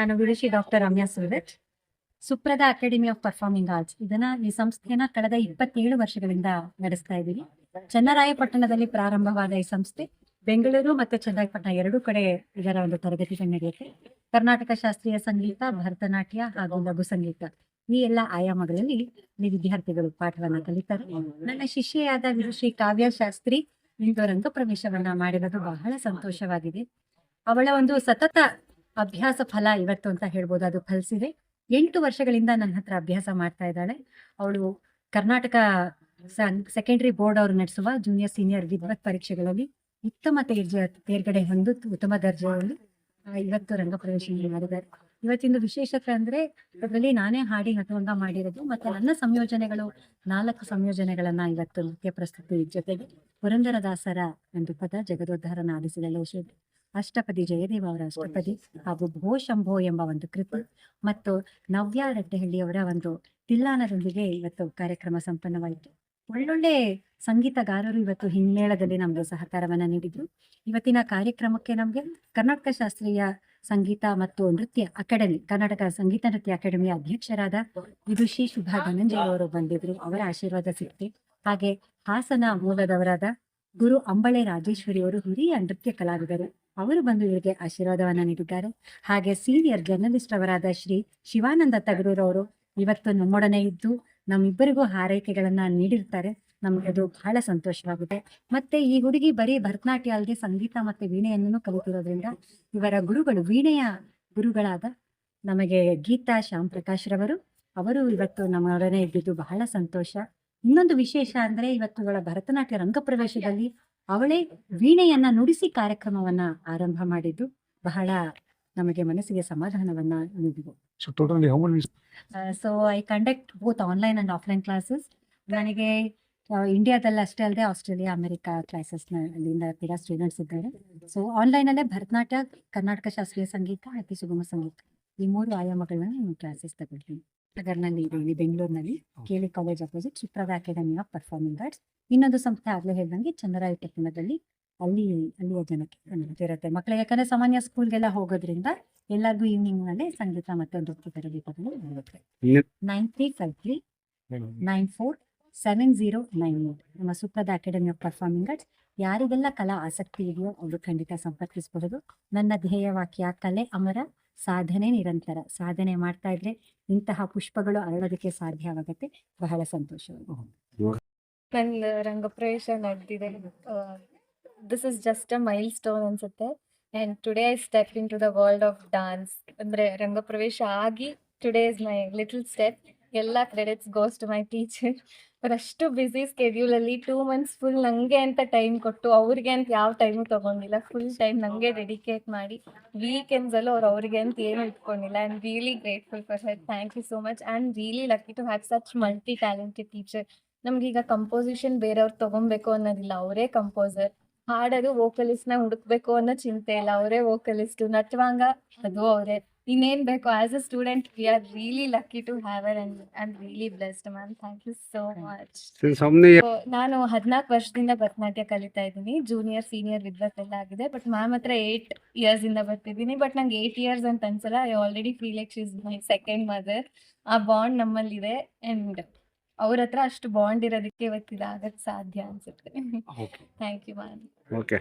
ನಾನು Vidushi doctor Ramya Surath Suprada academy of performing arts. ಇದನ್ನ ಈ ಸಂಸ್ಥೆಯನ್ನ ಕಳೆದ ಇಪ್ಪತ್ತೇಳು ವರ್ಷಗಳಿಂದ ನಡೆಸ್ತಾ ಇದ್ದೀವಿ ಚನ್ನರಾಯಪಟ್ಟಣದಲ್ಲಿ ಪ್ರಾರಂಭವಾದ ಈ ಸಂಸ್ಥೆ, ಬೆಂಗಳೂರು ಮತ್ತು ಚನ್ನರಾಯಪಟ್ಟಣ ಎರಡೂ ಕಡೆ ಇದರ ಒಂದು ತರಗತಿಗಳು ನಡೆಯುತ್ತೆ. ಕರ್ನಾಟಕ ಶಾಸ್ತ್ರೀಯ ಸಂಗೀತ, ಭರತನಾಟ್ಯ ಹಾಗೂ ಲಘು ಸಂಗೀತ. ಈ ಎಲ್ಲ ಆಯಾಮಗಳಲ್ಲಿ ಈ ವಿದ್ಯಾರ್ಥಿಗಳು ಪಾಠವನ್ನ ಕಲಿತಾರೆ. ನನ್ನ ಶಿಷ್ಯೆಯಾದ ವಿದುಷಿ ಕಾವ್ಯ ಶಾಸ್ತ್ರಿ ಇಂದು ರಂಗ ಪ್ರವೇಶವನ್ನ ಮಾಡಿರೋದು ಬಹಳ ಸಂತೋಷವಾಗಿದೆ. ಅವಳ ಒಂದು ಸತತ ಅಭ್ಯಾಸ ಫಲ ಇವತ್ತು ಅಂತ ಹೇಳ್ಬೋದು. ಅದು ಫಲಿಸಿದೆ. ಎಂಟು ವರ್ಷಗಳಿಂದ ನನ್ನ ಹತ್ರ ಅಭ್ಯಾಸ ಮಾಡ್ತಾ ಇದ್ದಾಳೆ. ಅವಳು ಕರ್ನಾಟಕ ಸೆಕೆಂಡರಿ ಬೋರ್ಡ್ ಅವರು ನಡೆಸುವ ಜೂನಿಯರ್ ಸೀನಿಯರ್ ವಿದ್ವತ್ ಪರೀಕ್ಷೆಗಳಲ್ಲಿ ಉತ್ತಮ ತೇರ್ಜ, ತೇರ್ಗಡೆ ಹೊಂದು ಉತ್ತಮ ದರ್ಜೆಯಲ್ಲಿ ಇವತ್ತು ರಂಗ ಪ್ರವೇಶ ಮಾಡಿದ್ದಾರೆ. ಇವತ್ತಿಂದು ವಿಶೇಷತೆ ಅಂದ್ರೆ ಅದರಲ್ಲಿ ನಾನೇ ಹಾಡಿ ನಟವಂಗ ಮಾಡಿರೋದು. ಮತ್ತೆ ನನ್ನ ಸಂಯೋಜನೆಗಳು ನಾಲ್ಕು ಸಂಯೋಜನೆಗಳನ್ನ ಇವತ್ತು ನೃತ್ಯ ಪ್ರಸ್ತುತಿ ಜೊತೆಗೆ ಪುರಂದರದಾಸರ ಒಂದು ಪದ ಜಗದೋದ್ಧಾರನ ಆಲಿಸಿದ ಲೋಷೇದ್ ಅಷ್ಟಪದಿ ಜಯದೇವ ಅವರ ಅಷ್ಟಪದಿ ಹಾಗೂ ಭೋ ಶಂಭೋ ಎಂಬ ಒಂದು ಕೃತಿ ಮತ್ತು ನವ್ಯ ರೆಡ್ಡಹಳ್ಳಿಯವರ ಒಂದು ತಿಲ್ಲಾನದೊಂದಿಗೆ ಇವತ್ತು ಕಾರ್ಯಕ್ರಮ ಸಂಪನ್ನವಾಯಿತು. ಒಳ್ಳೊಳ್ಳೆ ಸಂಗೀತಗಾರರು ಇವತ್ತು ಹಿನ್ನೆಲೆಯಲ್ಲಿ ನಮಗೆ ಸಹಕಾರವನ್ನ ನೀಡಿದ್ರು. ಇವತ್ತಿನ ಕಾರ್ಯಕ್ರಮಕ್ಕೆ ನಮಗೆ ಕರ್ನಾಟಕ ಶಾಸ್ತ್ರೀಯ ಸಂಗೀತ ಮತ್ತು ನೃತ್ಯ ಅಕಾಡೆಮಿ ಕರ್ನಾಟಕ ಸಂಗೀತ ನೃತ್ಯ ಅಕಾಡೆಮಿಯ ಅಧ್ಯಕ್ಷರಾದ ವಿದುಷಿ ಶುಭಾ ಧನಂಜಯ ಅವರು ಬಂದಿದ್ರು. ಅವರ ಆಶೀರ್ವಾದ ಸಿಕ್ತಿ ಹಾಗೆ ಹಾಸನ ಮೂಲದವರಾದ ಗುರು ಅಂಬಳೆ ರಾಜೇಶ್ವರಿ ಅವರು ಹಿರಿಯ ನೃತ್ಯ ಕಲಾವಿದರು. ಅವರು ಬಂದು ಇವರಿಗೆ ಆಶೀರ್ವಾದವನ್ನು ನೀಡಿದ್ದಾರೆ. ಹಾಗೆ ಸೀನಿಯರ್ ಜರ್ನಲಿಸ್ಟ್ ಅವರಾದ ಶ್ರೀ ಶಿವಾನಂದ ತಗರೂರವರು ಇವತ್ತು ನಮ್ಮೊಡನೆ ಇದ್ದು ನಮ್ಮಿಬ್ಬರಿಗೂ ಹಾರೈಕೆಗಳನ್ನ ನೀಡಿರ್ತಾರೆ. ನಮ್ಗೆ ಅದು ಬಹಳ ಸಂತೋಷವಾಗುತ್ತೆ ಮತ್ತೆ ಈ ಹುಡುಗಿ ಬರೀ ಭರತನಾಟ್ಯ ಅಲ್ಲದೆ ಸಂಗೀತ ಮತ್ತೆ ವೀಣೆಯನ್ನು ಕಲಿತಿರೋದ್ರಿಂದ ಇವರ ಗುರುಗಳು ವೀಣೆಯ ಗುರುಗಳಾದ ನಮಗೆ ಗೀತಾ ಶ್ಯಾಮ್ ಪ್ರಕಾಶ್ ರವರು, ಅವರು ಇವತ್ತು ನಮ್ಮೊಡನೆ ಇದ್ದಿದ್ದು ಬಹಳ ಸಂತೋಷ. ಇನ್ನೊಂದು ವಿಶೇಷ ಅಂದ್ರೆ ಇವತ್ತು ಇವಳ ಭರತನಾಟ್ಯ ರಂಗಪ್ರವೇಶದಲ್ಲಿ ಅವಳೇ ವೀಣೆಯನ್ನ ನುಡಿಸಿ ಕಾರ್ಯಕ್ರಮವನ್ನ ಆರಂಭ ಮಾಡಿದ್ದು. ಬಹಳ ನಮಗೆ ಮನಸ್ಸಿಗೆ ಸಮಾಧಾನವನ್ನ ನೀಡಿದೆ? So I conduct both online and offline classes ನನಗೆ ಇಂಡಿಯಾದಲ್ಲಿ ಅಷ್ಟೇ ಅಲ್ಲದೆ ಆಸ್ಟ್ರೇಲಿಯಾ ಅಮೆರಿಕಾ ಕ್ಲಾಸಸ್ ಅಲ್ಲಿಂದ ಕೂಡ ಸ್ಟೂಡೆಂಟ್ಸ್ ಇದ್ದಾರೆ. ಸೊ ಆನ್ಲೈನಲ್ಲೇ ಭರತನಾಟ್ಯ ಕರ್ನಾಟಕ ಶಾಸ್ತ್ರೀಯ ಸಂಗೀತ ಅತಿ ಸುಗಮ ಸಂಗೀತ ಈ ಮೂರು ಆಯಾಮಗಳನ್ನ ನಾನು ಕ್ಲಾಸಸ್ ತಗೊಳ್ತೀನಿ ನಗರ್ನಲ್ಲಿ ಇದ್ದೀನಿ ಬೆಂಗಳೂರಿನಲ್ಲಿ. ಕೇಳಿ ಕಾಲೇಜ್ ಅಪೋಸಿಟ್ ಚಿತ್ರದ ಅಕಾಡೆಮಿ ಆಫ್ ಪರ್ಫಾರ್ಮಿಂಗ್ ಆರ್ಟ್ಸ್ ಇನ್ನೊಂದು ಸಂಸ್ಥೆ ಆಗ್ಲೇ ಹೇಳ್ದಂಗೆ ಚಂದ್ರಾಯಪಟ್ಟಣದಲ್ಲಿ ಅಲ್ಲಿ ಅಲ್ಲಿಯ ಜನಕ್ಕೆ ಇರುತ್ತೆ. ಮಕ್ಕಳು ಯಾಕಂದ್ರೆ ಸಾಮಾನ್ಯ ಸ್ಕೂಲ್ಗೆಲ್ಲ ಹೋಗೋದ್ರಿಂದ ಎಲ್ಲರಿಗೂ ಈವ್ನಿಂಗ್ನಲ್ಲಿ ಸಂಗೀತ ಮತ್ತೆ ನೃತ್ಯ ತರಬೇತಿಗಳು ಇರುತ್ತೆ. Nine three five three nine four seven zero nine ನಮ್ಮ Suprada academy of performing arts ಯಾರಿಗೆಲ್ಲ ಕಲಾ ಆಸಕ್ತಿ ಇದೆಯೋ ಅವರು ಖಂಡಿತ ಸಂಪರ್ಕಿಸಬಹುದು. ನನ್ನ ಧ್ಯೇಯ ವಾಕ್ಯ ಕಲೆ, ಅಮರ, ಸಾಧನೆ, ನಿರಂತರ. ಸಾಧನೆ ಮಾಡ್ತಾ ಇದ್ರೆ ಇಂತಹ ಪುಷ್ಪಗಳು ಅರಳೋದಕ್ಕೆ ಸಾಧ್ಯವಾಗುತ್ತೆ. ಬಹಳ ಸಂತೋಷವಾಗುತ್ತೆ. ನನ್ನ ರಂಗಪ್ರವೇಶ ನಡೆದಿದೆ. This is just a milestone ಅನ್ಸುತ್ತೆ. And today I step into the world of dance ಅಂದರೆ ರಂಗಪ್ರವೇಶ ಆಗಿ today is my little step ಎಲ್ಲ credits goes to my teacher ಅಷ್ಟು ಬ್ಯುಸಿ ಸ್ಕೆಡ್ಯೂಲಲ್ಲಿ ಟೂ ಮಂತ್ಸ್ ಫುಲ್ ನಂಗೆ ಅಂತ ಟೈಮ್ ಕೊಟ್ಟು ಅವ್ರಿಗೆ ಅಂತ ಯಾವ ಟೈಮು ತಗೊಂಡಿಲ್ಲ. ಫುಲ್ ಟೈಮ್ ನಂಗೆ ಡೆಡಿಕೇಟ್ ಮಾಡಿ ವೀಕೆಂಡ್ಸಲ್ಲೂ ಅವ್ರು ಅವ್ರಿಗೆ ಅಂತ ಏನು ಇಟ್ಕೊಂಡಿಲ್ಲ. And really grateful for sir thank you so much and really lucky to have such multi talented teacher ನಮ್ಗೀಗ composition ಬೇರೆಯವ್ರು ತಗೊಬೇಕು ಅನ್ನೋದಿಲ್ಲ. ಅವರೇ ಕಂಪೋಸರ್ ಹಾಡೋದು ನ ಹುಡುಕ್ಬೇಕು ಅನ್ನೋ ಚಿಂತೆ ಇಲ್ಲ. ಅವರೇ ವೋಕಲಿಸ್ಟು ನಟವಾಂಗ ಅದು ಅವರೇ. ಇನ್ನೇನ್ ಬೇಕು as a student we are really lucky to have our and and really blessed ma'am thank you so much Since how many years? ನಾನು ಹದಿನಾಲ್ಕು ವರ್ಷದಿಂದ ಭರತನಾಟ್ಯ ಕಲಿತಾ ಇದ್ದೀನಿ. ಜೂನಿಯರ್ ಸೀನಿಯರ್ ವಿದ್ವತ್ ಎಲ್ಲ ಆಗಿದೆ. ಬಟ್ ಮ್ಯಾಮ್ ಹತ್ರ ಏಟ್ ಇಯರ್ಸ್ ಇಂದ ಬರ್ತಿದ್ದೀನಿ. ಬಟ್ ನಂಗೆ ಏಟ್ ಇಯರ್ಸ್ ಅಂತ ಅನ್ಸಲ್ಲ. I already feel like she's my second mother ಆ ಬಾಂಡ್ ನಮ್ಮಲ್ಲಿದೆ. ಅಂಡ್ ಅವ್ರ ಹತ್ರ ಅಷ್ಟು ಬಾಂಡ್ ಇರೋದಕ್ಕೆ ಇವತ್ತು ಇದಾಗಕ್ಕೆ ಸಾಧ್ಯ ಅನ್ಸುತ್ತೆ. Okay, thank you ma'am okay.